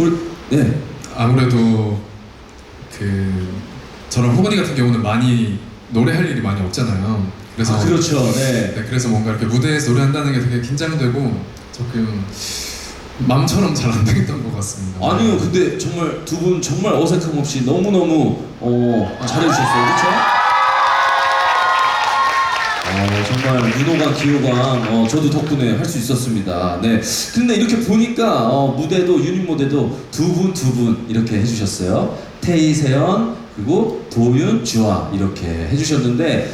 우리 네. 아무래도 그 저런 호건이 같은 경우는 많이 노래할 일이 많이 없잖아요. 그래서 아, 그렇죠. 네. 네, 그래서 뭔가 이렇게 무대에서 노래한다는 게 되게 긴장되고 조금 마음처럼 잘 안 되겠던 것 같습니다. 아니요, 근데 정말 두 분 정말 어색함 없이 너무 너무 어, 잘해주셨어요, 그렇죠? 어, 정말 윤호가 기호가 어, 저도 덕분에 할 수 있었습니다. 네. 근데 이렇게 보니까 어, 무대도 유닛 무대도 두 분 두 분 이렇게 해주셨어요. 태희 세연 그리고 도윤 주아 이렇게 해주셨는데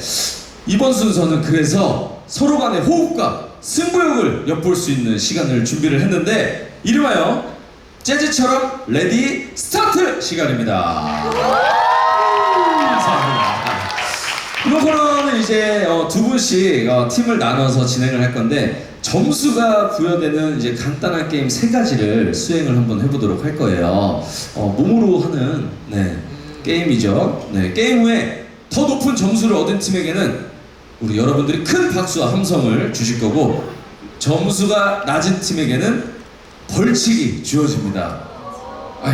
이번 순서는 그래서 서로 간의 호흡과 승부욕을 엿볼 수 있는 시간을 준비를 했는데 이름하여 재즈처럼 레디 스타트 시간입니다. 감사합니다. 코너는 이제 어, 두 분씩 어, 팀을 나눠서 진행을 할 건데 점수가 부여되는 이제 간단한 게임 세 가지를 수행을 한번 해보도록 할 거예요. 어, 몸으로 하는 네, 게임이죠. 네, 게임 후에 더 높은 점수를 얻은 팀에게는 우리 여러분들이 큰 박수와 함성을 주실 거고 점수가 낮은 팀에게는 벌칙이 주어집니다.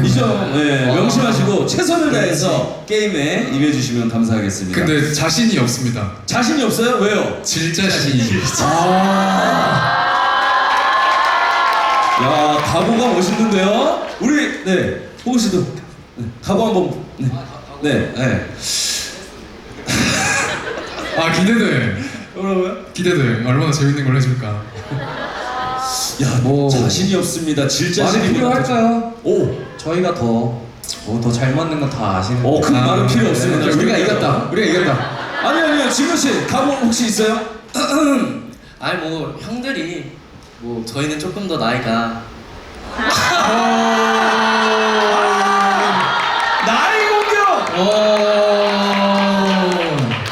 이 점 네, 명심하시고 최선을 다해서 게임에 임해주시면 감사하겠습니다. 근데 자신이 없습니다. 자신이 없어요? 왜요? 질 자신이. 아. 야, 각오가 멋있는데요? 우리, 네, 호우 씨도. 네, 각오 한 번. 네. 네, 네. 아 기대돼. 뭐라고요? 기대돼. 얼마나 재밌는 걸 해줄까. 야, 뭐- 자신이 없습니다. 질 자신이 필요할까요? 오, 저희가 더더잘 맞는 건 다 아시는 어, 큰 아, 말은 필요 없습니다. 네, 우리가 이겼다. 우리가 이겼다. 아니, 아니요. 지금 씨, 각오 혹시 있어요? 아니 뭐 형들이 뭐 저희는 조금 더 나이가 나이 공격!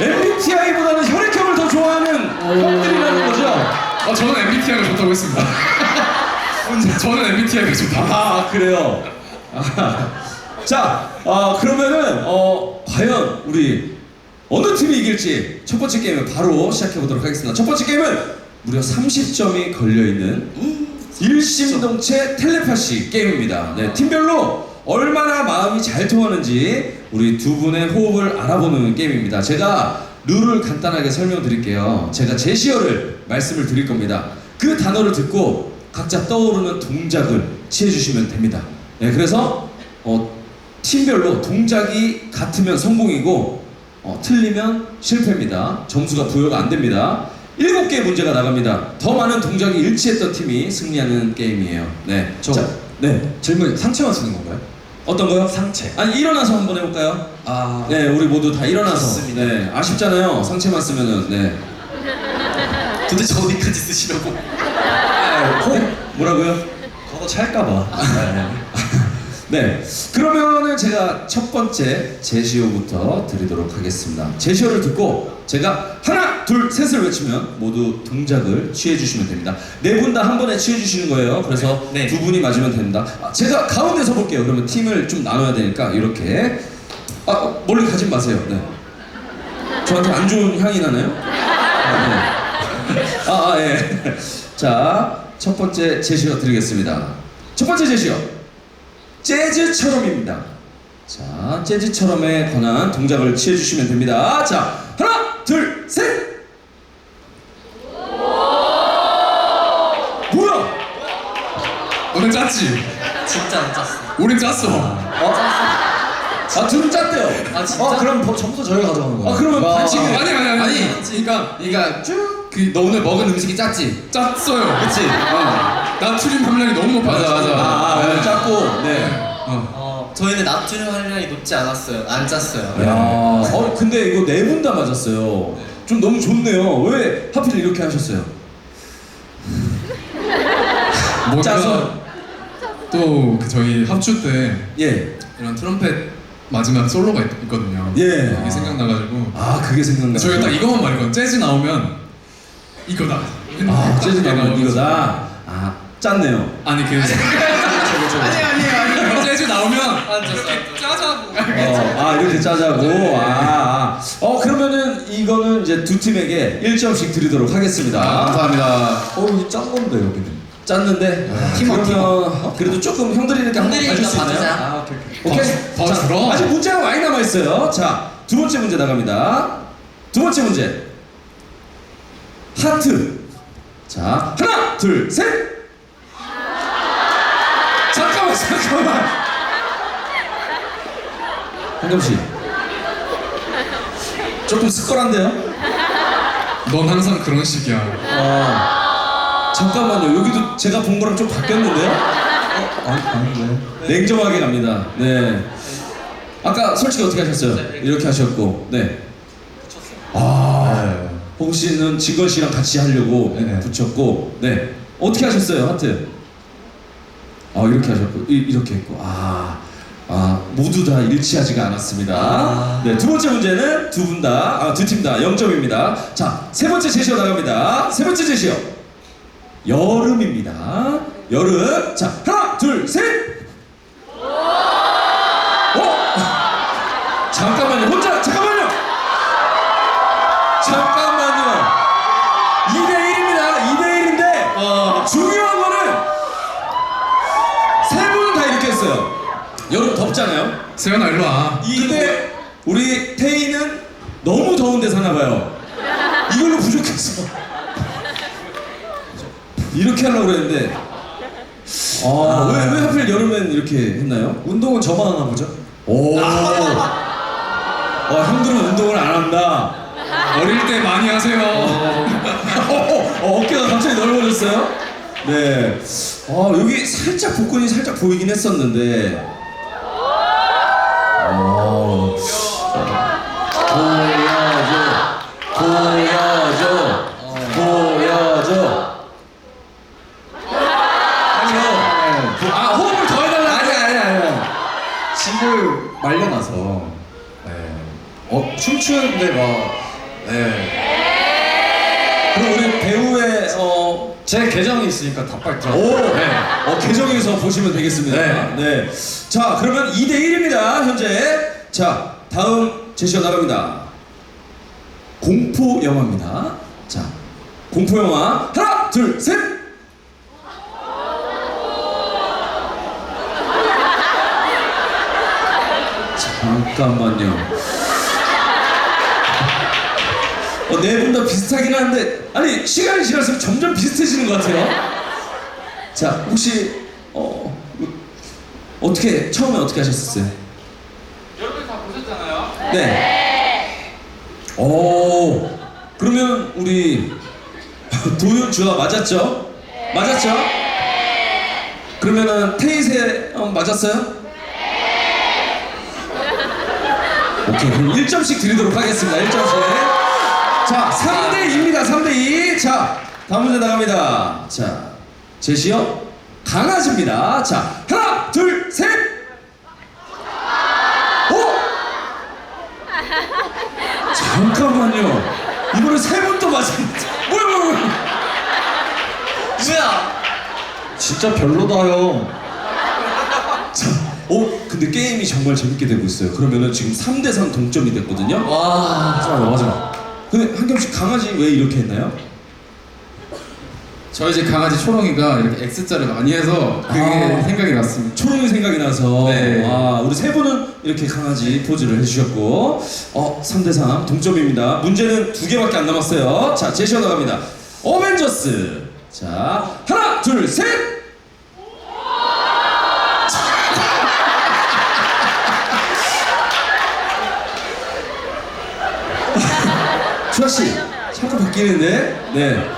MBTI보다는 혈액형을 더 좋아하는 형들이라는 거죠? 아 저는 MBTI가 좋다고 했습니다. 저는 MBTI가 좋다. 아 그래요. 아, 자, 아, 그러면은 어, 과연 우리 어느 팀이 이길지 첫 번째 게임을 바로 시작해 보도록 하겠습니다. 첫 번째 게임은 무려 30점이 걸려 있는 일심동체 텔레파시 게임입니다. 네, 팀별로 얼마나 마음이 잘 통하는지 우리 두 분의 호흡을 알아보는 게임입니다. 제가 룰을 간단하게 설명드릴게요. 제가 제시어를 말씀을 드릴 겁니다. 그 단어를 듣고 각자 떠오르는 동작을 취해주시면 됩니다. 네, 그래서 어, 팀별로 동작이 같으면 성공이고 어, 틀리면 실패입니다. 점수가 부여가 안 됩니다. 일곱 개의 문제가 나갑니다. 더 많은 동작이 일치했던 팀이 승리하는 게임이에요. 네. 저- 자, 네. 질문 상체만 쓰는 건가요? 어떤 거요? 상체. 아니 일어나서 한번 해볼까요? 아, 네, 우리 모두 다 일어나서. 좋습니다. 네, 아쉽잖아요. 상체만 쓰면은. 네. 도대체 어디까지 쓰시려고 호 뭐라고요? 그거 찰까봐. 네. 그러면은 제가 첫 번째 제시어부터 드리도록 하겠습니다. 제시어를 듣고 제가 하나, 둘, 셋을 외치면 모두 동작을 취해 주시면 됩니다. 네 분 다 한 번에 취해 주시는 거예요. 그래서 네. 두 분이 맞으면 됩니다. 아, 제가 가운데 서 볼게요. 그러면 팀을 좀 나눠야 되니까 이렇게. 아, 멀리 가지 마세요. 네. 저한테 안 좋은 향이 나나요? 아, 네. 아, 아, 예. 자, 첫 번째 제시어 드리겠습니다. 첫 번째 제시어. 재즈처럼입니다. 자, 재즈처럼에 관한 동작을 취해주시면 됩니다. 자, 하나, 둘, 셋! 뭐야? 짰지? 진짜 안 짰어 우린 짰어. 아, 둘은 짰대요. 아 진짜? 어, 그럼 버- 점수 저희가 가져가는 거예요. 아, 그러면 와. 반칙이- 아니 아니 아니. 아니, 그러니까 그러니까 쭉. 그 너 오늘 먹은 음식이 짰지? 짰어요. 그치? 어. 나트륨 함량이 너무 높아가지고. 맞아, 맞아. 아, 아, 짰고, 네. 어. 어 저희는 나트륨 함량이 높지 않았어요 안 짰어요 야, 어, 근데 이거 네 분 다 맞았어요. 좀 너무 좋네요. 왜 하필 이렇게 하셨어요? 뭐 짜서. 또그 저희 합주 때 예. 이런 트럼펫 마지막 솔로가 있, 거든요 예. 이게 생각나가지고 아, 그게 생각나요. 저희가 딱 이것만 말했거든. 재즈 나오면 이거다. 아, 재즈 나오면 나오면서. 이거다. 아, 짰네요. 아니 그 아니 아니 아니 재즈 나오면 안 짰어 짜자고. 어, 아 이렇게 짜자고 아, 아. 어 그러면은 이거는 이제 두 팀에게 1점씩 드리도록 하겠습니다 감사합니다. 어, 이게 짠 건데, 여기는. 짰는데 팀원, 그러면 그래도 조금 형들이니까 한번 형들이니까 봐줄 수 있나요? 아 오케이 오케이. 오케이. 더 자, 줄어. 아직 문제가 많이 남아 있어요. 자, 두 번째 문제 나갑니다. 두 번째 문제. 하트. 자, 하나, 둘, 셋. 잠깐만. 한겸 씨. 조금 스컬한데요? 넌 항상 그런 식이야. 아, 잠깐만요. 여기도 제가 본 거랑 좀 바뀌었는데요? 아니 아닌데. 냉정하게 갑니다. 네. 아까 솔직히 어떻게 하셨어요? 이렇게 하셨고, 네. 아, 네. 홍 씨는 진건 씨랑 같이 하려고 네. 붙였고, 네. 어떻게 하셨어요, 하트? 아, 이렇게 하셨고, 이, 이렇게 했고, 아, 아, 모두 다 일치하지가 않았습니다. 아. 네, 두 번째 문제는 두 분 다, 아, 두 팀 다 0점입니다. 자, 세 번째 제시어 나갑니다. 세 번째 제시어. 여름입니다. 여름. 자, 하나, 둘, 셋! 여름 덥잖아요. 세연아 일로 와. 근데 우리 태희는 너무 더운 데 사나 봐요. 이걸로 부족했어. 이렇게 하려고 그랬는데 아, 왜, 왜 하필 여름엔 이렇게 했나요? 운동은 저만 하나 보죠? 오. 와, 형들은 운동을 안 한다. 어릴 때 많이 하세요. 어, 어, 어, 어깨가 갑자기 넓어졌어요? 네. 아, 여기 살짝 복근이 살짝 보이긴 했었는데. 말려놔서. 네. 어 춤추는데 막. 네. 그럼 우리 배우의, 어, 제 계정이 있으니까 다 빨더라. 오! 네. 어, 계정에서 보시면 되겠습니다. 네. 네. 자, 그러면 2대 1입니다, 현재. 자, 다음 제시어 나갑니다. 공포 영화입니다. 자, 공포 영화. 하나, 둘, 셋! 잠깐만요. 어, 네분 다 비슷하긴 한데, 아니, 시간이 지날수록 점점 비슷해지는 것 같아요. 자, 혹시 어 어떻게 처음에 어떻게 하셨었어요? 여러분 다 보셨잖아요. 네. 오. 그러면 우리 도윤 주아 맞았죠? 맞았죠? 그러면은 테이세 어, 맞았어요? 오케이. 그럼 1점씩 드리도록 하겠습니다. 1점씩. 자 3대2입니다. 3대2 자 다음 문제 나갑니다. 자 제시어 강아지입니다. 자 하나 둘 셋. 오! 잠깐만요. 이번에 세분 또 맞았는데 뭐야 뭐야 뭐야 뭐야? 진짜 별로다 형. 자, 어? 근데 게임이 정말 재밌게 되고 있어요. 그러면은 지금 3대3 동점이 됐거든요? 와, 하지 마 하지 마. 근데 한겸씨 강아지 왜 이렇게 했나요? 저희 집 강아지 초롱이가 이렇게 X자를 많이 해서 그게 아. 생각이 났습니다. 초롱이 생각이 나서? 네. 와 우리 세 분은 이렇게 강아지 포즈를 해주셨고. 어 3대3 동점입니다. 문제는 두 개밖에 안 남았어요. 자 제시어 나갑니다. 어벤져스. 자 하나 둘셋 주아씨 자꾸 바뀌는데 네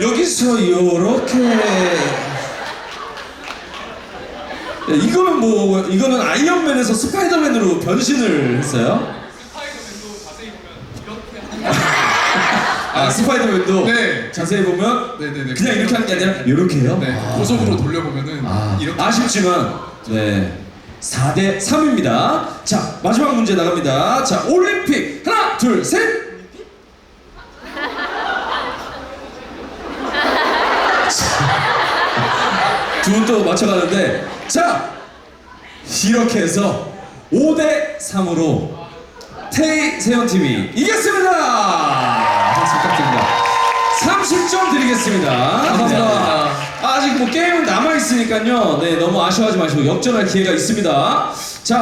여기서 요렇게 야, 이거는 뭐 이거는 아이언맨에서 스파이더맨으로 변신을 했어요. 아 스파이더맨도 네. 자세히 보면 네네네. 그냥 이렇게 하는 게 아니라 이렇게 해요. 네. 아. 고속으로 돌려보면은 아, 이렇게 아쉽지만 네 4대 3입니다. 자 마지막 문제 나갑니다. 자 올림픽 하나 둘 셋. 두 분 또 맞춰가는데 자 이렇게 해서 5대 3으로 테이 세연 팀이 이겼습니다. 박수 부탁드립니다. 30점 드리겠습니다. 감사합니다. 네. 아직 뭐 게임은 남아 있으니까요. 네, 너무 아쉬워하지 마시고 역전할 기회가 있습니다. 자.